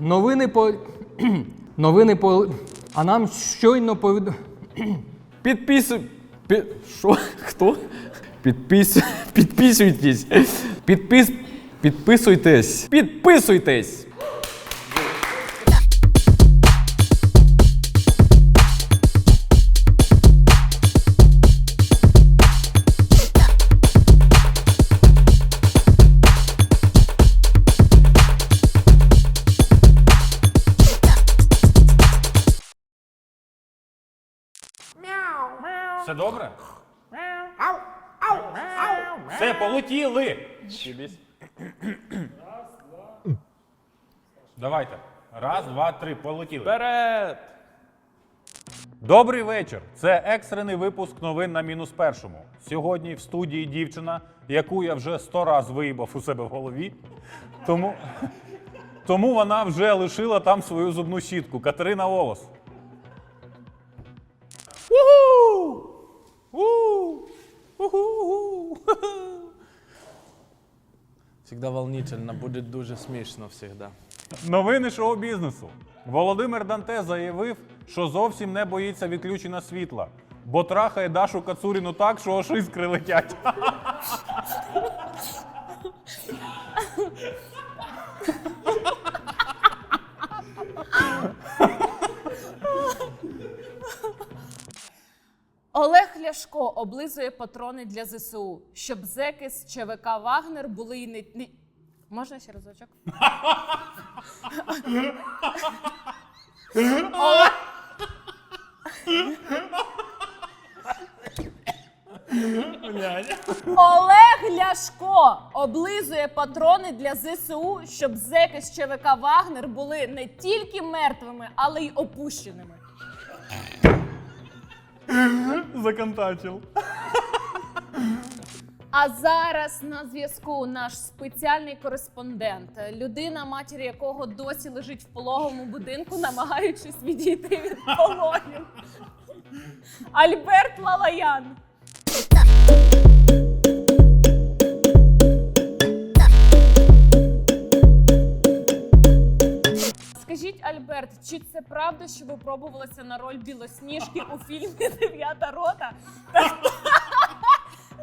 Новини по. Новини по. А нам щойно повід... Підписуй. Під... Що? Хто? Підпис... Підписуйтесь. Підпис... Підписуйтесь. Підписуйтесь. Все добре? Все, полетіли. Давайте. Раз, два, три, полетіли. Вперед! Добрий вечір. Це екстрений випуск новин на мінус першому. Сьогодні в студії дівчина, яку я вже сто раз виїбав у себе в голові. Тому, тому вона вже лишила там свою зубну щітку. Катерина Волос. Всегда волнительно, буде дуже смішно всегда. Новини шоу-бізнесу. Володимир Данте заявив, що зовсім не боїться відключення світла, бо трахає Дашу Кацуріну так, що ошискри летять. Олег Ляшко облизує патрони для ЗСУ, щоб зеки з ЧВК Вагнер були і не. не- Можна ще разочок? Олег... Ляшко облизує патрони для ЗСУ, щоб зеки з ЧВК Вагнер були не тільки мертвими, але й опущеними. Законтачив. А зараз на зв'язку наш спеціальний кореспондент, людина, матір якого досі лежить в пологовому будинку, намагаючись відійти від пологів. Альберт Лалаян. Скажіть, Альберт, чи це правда, що ви пробувалися на роль білосніжки у фільмі Дев'ята рота?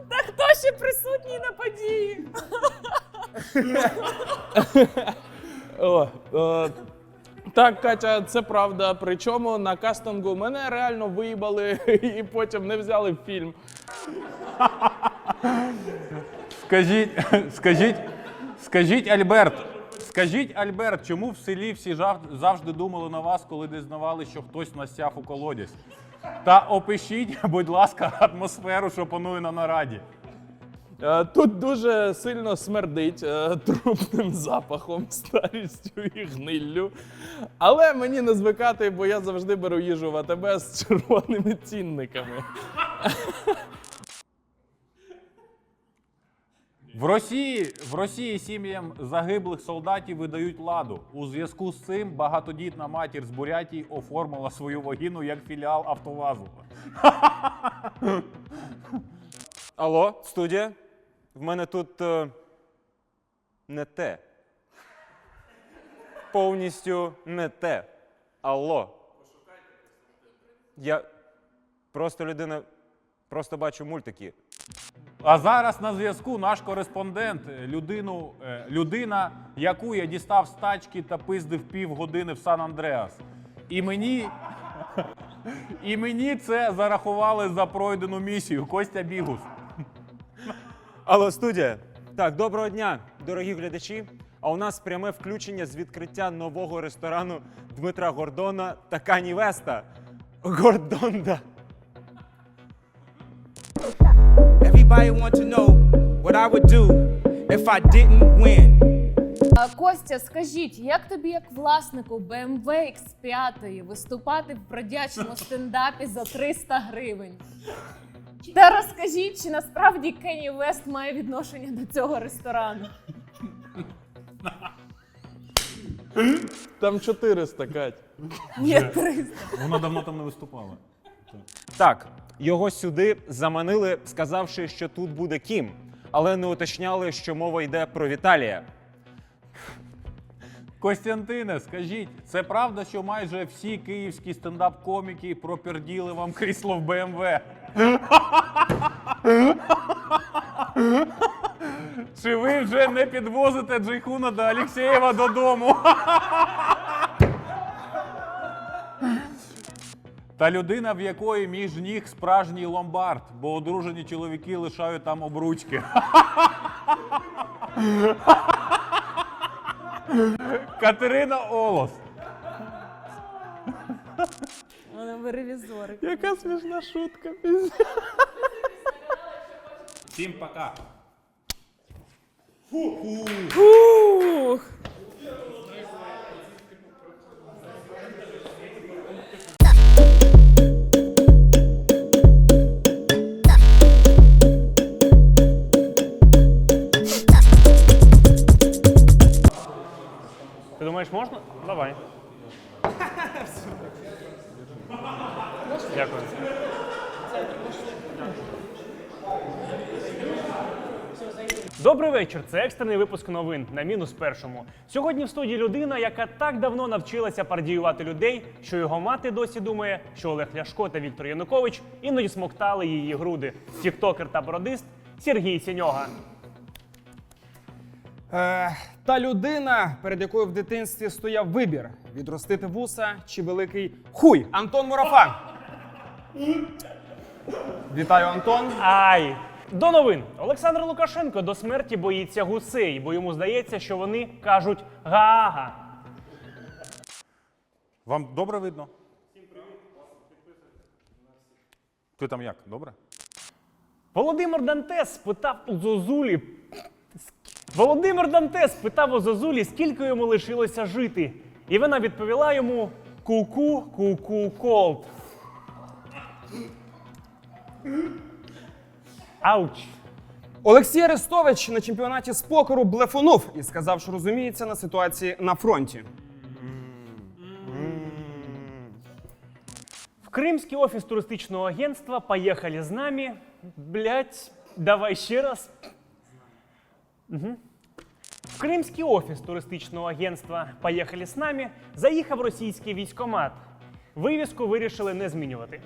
Та хто, ще присутній на події? О, е, так, Катя, це правда. Причому на кастингу мене реально виїбали і потім не взяли в фільм. Скажіть, скажіть, скажіть, Альберт, скажіть, Альберт, чому в селі всі завжди думали на вас, коли дізнавали, що хтось насяв у колодязь? Та опишіть, будь ласка, атмосферу, що панує на нараді. Е, Тут дуже сильно смердить е, трупним запахом, старістю і гниллю. Але мені не звикати, бо я завжди беру їжу в АТБ з червоними цінниками. В Росії, в Росії сім'ям загиблих солдатів видають ладу. У зв'язку з цим багатодітна матір з Бурятії оформила свою вагіну як філіал Автовазу. Алло, студія. В мене тут е, не те. Повністю не те. Алло. Я просто людина, просто бачу мультики. А зараз на зв'язку наш кореспондент, е, людину, е, людина, яку я дістав з тачки та пиздив півгодини в Сан-Андреас. І мені, і мені це зарахували за пройдену місію. Костя Бігус. Алло, студія. Так, доброго дня, дорогі глядачі. А у нас пряме включення з відкриття нового ресторану Дмитра Гордона та Кані Веста. Гордонда. Everybody want to know what I would do if I didn't win. А, Костя, скажіть, як тобі, як власнику BMW X5, виступати в бродячому стендапі за 300 гривень? Та розкажіть, чи насправді Кенні Вест має відношення до цього ресторану? Там 400, Кать. Ні, 300. Вона давно там не виступала. Так, його сюди заманили, сказавши, що тут буде Кім, але не уточняли, що мова йде про Віталія. Костянтине, скажіть, це правда, що майже всі київські стендап-коміки проперділи вам крісло в БМВ? Чи ви вже не підвозите Джейхуна до Алєксєєва додому? Та людина, в якої між ніг справжній ломбард, бо одружені чоловіки лишають там обручки. Катерина Олос. Ви ревізори. Яка смішна шутка. Всім пока. Ух. Вечір. Це екстрений випуск новин на мінус першому. Сьогодні в студії людина, яка так давно навчилася пардіювати людей, що його мати досі думає, що Олег Ляшко та Віктор Янукович іноді смоктали її груди. Тіктокер та бородист Сергій Сіньога. Е, та людина, перед якою в дитинстві стояв вибір: відростити вуса чи великий хуй. Антон Мурафа. Вітаю, Антон. Ай! До новин Олександр Лукашенко до смерті боїться гусей, бо йому здається, що вони кажуть га-га. Вам добре видно? Всім привіт. Ти там як? Добре? Володимир Дантес спитав у Зозулі. Володимир Дантес спитав у Зозулі, скільки йому лишилося жити. І вона відповіла йому ку-ку, ку-ку, колд. Ауч. Олексій Арестович на чемпіонаті з покеру блефонув і сказав, що розуміється на ситуації на фронті. В Кримський офіс туристичного агентства поїхали з нами. Блять, давай ще раз. Угу. В Кримський офіс туристичного агентства Поїхали з нами заїхав російський військомат. Вивіску вирішили не змінювати.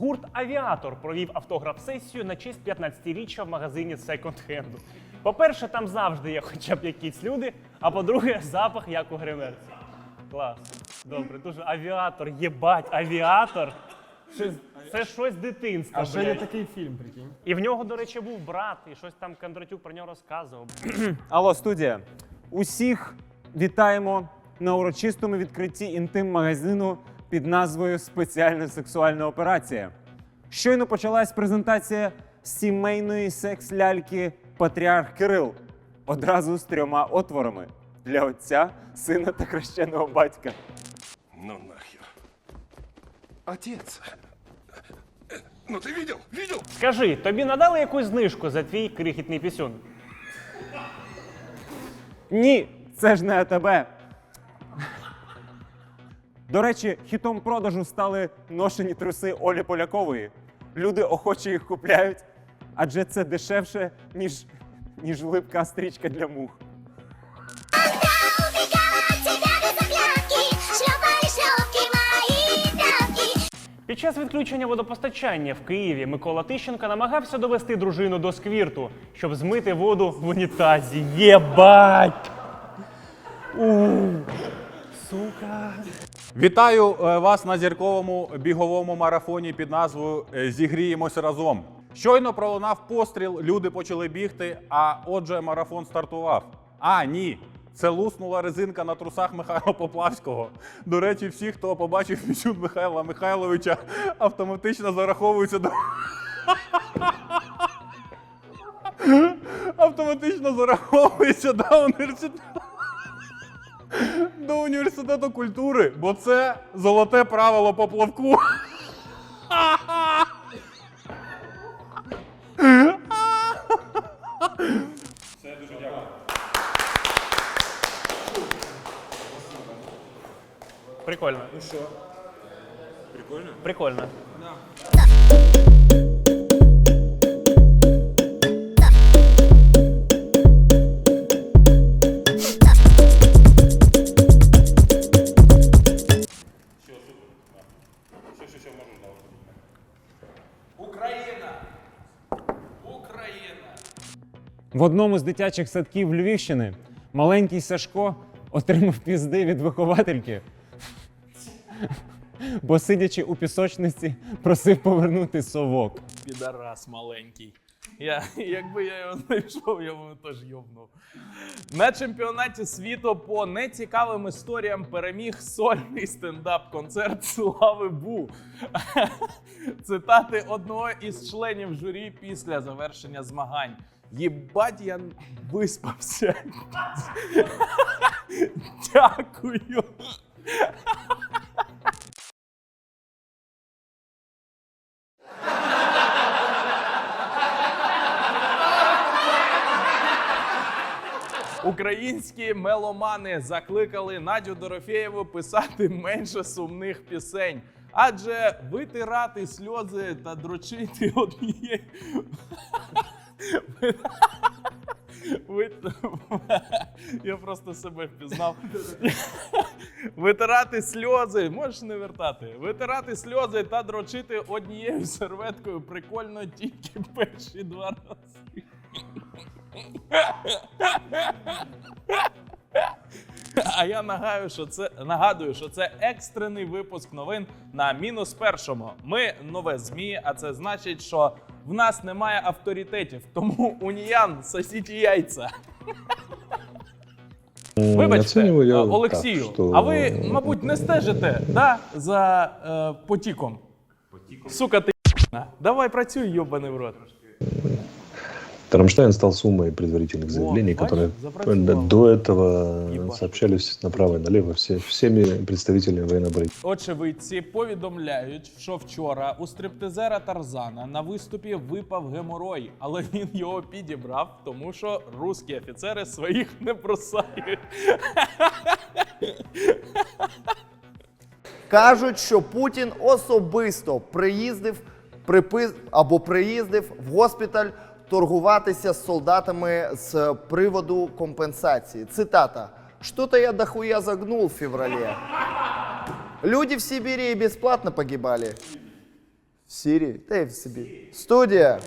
Гурт Авіатор провів автограф-сесію на честь 15-річчя в магазині секонд-хенду. По-перше, там завжди є хоча б якісь люди, а по-друге, запах як у гримерці. Клас. Добре, дуже авіатор, єбать, авіатор. Щось- Це щось дитинства. блядь. такий фільм, прикинь. І в нього, до речі, був брат, і щось там Кондратюк про нього розказував. Алло, студія. Усіх вітаємо на урочистому відкритті інтим-магазину під назвою Спеціальна сексуальна операція. Щойно почалась презентація сімейної секс-ляльки Патріарх Кирил. Одразу з трьома отворами для отця, сина та хрещеного батька. Ну нахер. Отец. Ну ты видел? Видел? Скажи, тобі надали якусь знижку за твій крихітний пісюн? Ні, це ж не АТБ. До речі, хітом продажу стали ношені труси Олі Полякової. Люди охоче їх купляють, адже це дешевше, ніж, ніж липка стрічка для мух. Під час відключення водопостачання в Києві Микола Тищенко намагався довести дружину до сквірту, щоб змити воду в унітазі. Єбать! У, сука. Вітаю е, вас на зірковому біговому марафоні під назвою е, Зігріємося разом. Щойно пролунав постріл, люди почали бігти, а отже, марафон стартував. А, ні. Це луснула резинка на трусах Михайла Поплавського. До речі, всі, хто побачив пісюн Михайла Михайловича, автоматично зараховуються до. автоматично зараховуються до університету. До університету культури, бо це золоте правило поплавку. Прикольно. Ну що? Прикольно. Україна! В одному з дитячих садків Львівщини маленький Сашко отримав пізди від виховательки, бо сидячи у пісочниці, просив повернути совок. Підарас маленький. Я, якби я його знайшов, я б теж йобнув. На чемпіонаті світу по нецікавим історіям переміг сольний стендап-концерт Слави Бу. Цитати одного із членів журі після завершення змагань. Єбать, я виспався. Дякую. Українські меломани закликали Надю Дорофєєву писати менше сумних пісень, адже витирати сльози та дрочити однією. Я просто себе впізнав. Витирати сльози, можеш не вертати. Витирати сльози та дрочити однією серветкою прикольно тільки перші два рази. А я нагадую, що це нагадую, що це екстрений випуск новин на мінус першому. Ми нове змі, а це значить, що в нас немає авторитетів. Тому уніян сосіть яйця. Вибачте, я е, Олексію, так, що- а ви, мабуть, не стежите да, за е, потіком? Сука, ти давай працюй, йобаний в рот. Рамштайн стал суммой предварительных заявлений, бачишь, которые запротивал. до этого Ебать. сообщались направо и налево все, всеми представителями военно-политики. Очевидці повідомляють, що вчора у стриптизера Тарзана на виступі випав геморой, але він його підібрав, тому що русські офіцери своїх не бросають. Кажуть, що Путін особисто приїздив припис або приїздив в госпіталь торгуватися з солдатами з приводу компенсації. Цитата: Что-то я дохуя загнул в феврале. Люди в Сибири бесплатно погибали. В Сирии? Да и в Сибири. Студия.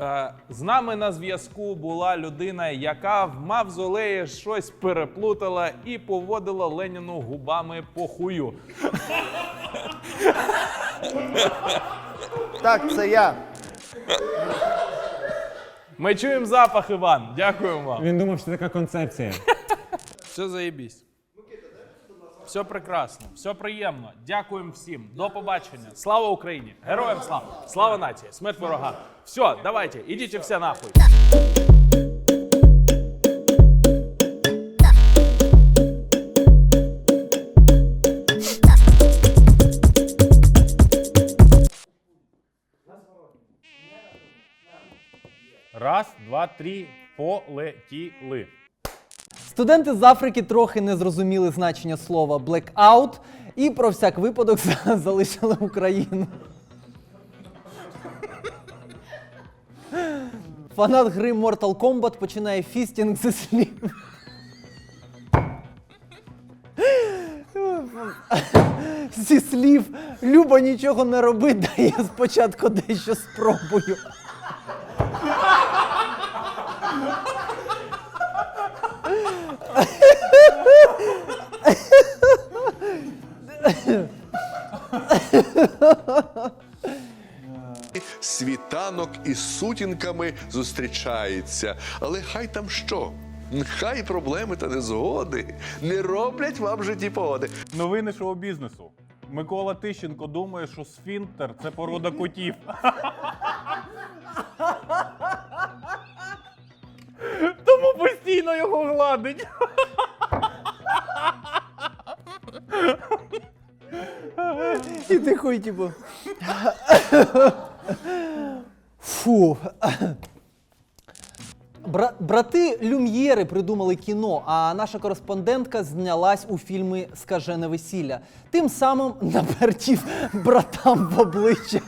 Е, З нами на зв'язку була людина, яка в мавзолеї щось переплутала і поводила Леніну губами по хую. Так, це я. Ми чуємо запах, Іван. Дякуємо вам. Він думав, що така концепція. Все заєбісь. Все прекрасно, все приємно. Дякуємо всім. До побачення. Слава Україні! Героям слава! Слава нації! Смерть ворога! Все, давайте, ідіть все нахуй. Два, три, полетіли. Студенти з Африки трохи не зрозуміли значення слова blackout і про всяк випадок залишили Україну. Фанат гри Mortal Kombat починає фістінг зі слів. Зі слів Люба нічого не роби, дай я спочатку дещо спробую. Світанок із сутінками зустрічається. Але хай там що? Хай проблеми та незгоди не роблять вам в житті погоди. Новини шоу-бізнесу. Микола Тищенко думає, що сфінктер це порода котів. Тому постійно його гладить. І ти хуй, типу. Фу. Бра- Брати Люм'єри придумали кіно, а наша кореспондентка знялась у фільмі Скажене весілля. Тим самим напертів братам в обличчя.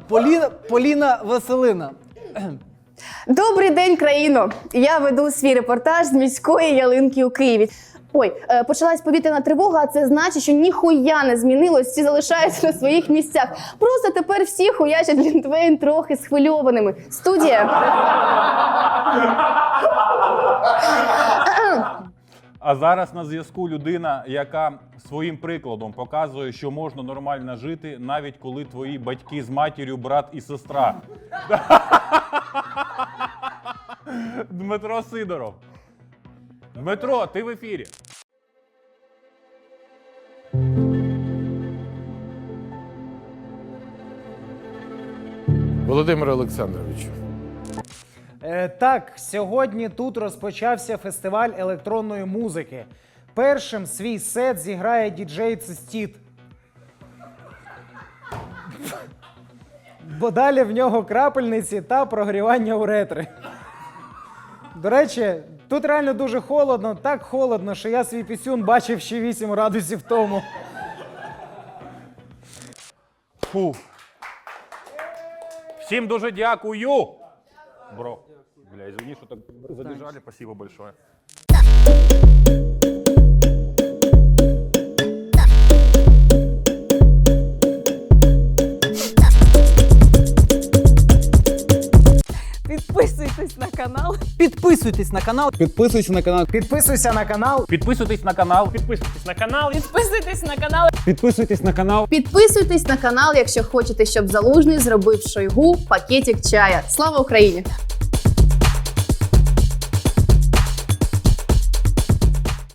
Поліна, Поліна Василина. Добрий день, країно! Я веду свій репортаж з міської ялинки у Києві. Ой, е, почалась повітряна тривога, а це значить, що ніхуя не змінилось, всі залишаються на своїх місцях. Просто тепер всі хуячать Лінтвейн трохи схвильованими. Студія. А зараз на зв'язку людина, яка своїм прикладом показує, що можна нормально жити, навіть коли твої батьки з матір'ю, брат і сестра. Дмитро Сидоров. Дмитро, ти в ефірі. Володимир Олександрович. Е, так, сьогодні тут розпочався фестиваль електронної музики. Першим свій сет зіграє діджей Цистіт. Бо далі в нього крапельниці та прогрівання уретри. До речі, тут реально дуже холодно, так холодно, що я свій пісюн бачив ще 8 градусів тому. Фу. Всім дуже дякую. Бро. Бля, извини, что так задержали. Спасибо большое. Підписуйтесь на канал. Підписуйтесь на канал. Підписуйся на канал. Підписуйся на канал. Підписуйтесь на канал. Підписуйтесь на канал. Підписуйтесь на канал. Підписуйтесь на канал. Підписуйтесь на канал, якщо хочете, щоб залужний зробив шойгу пакетик чая. Слава Україні!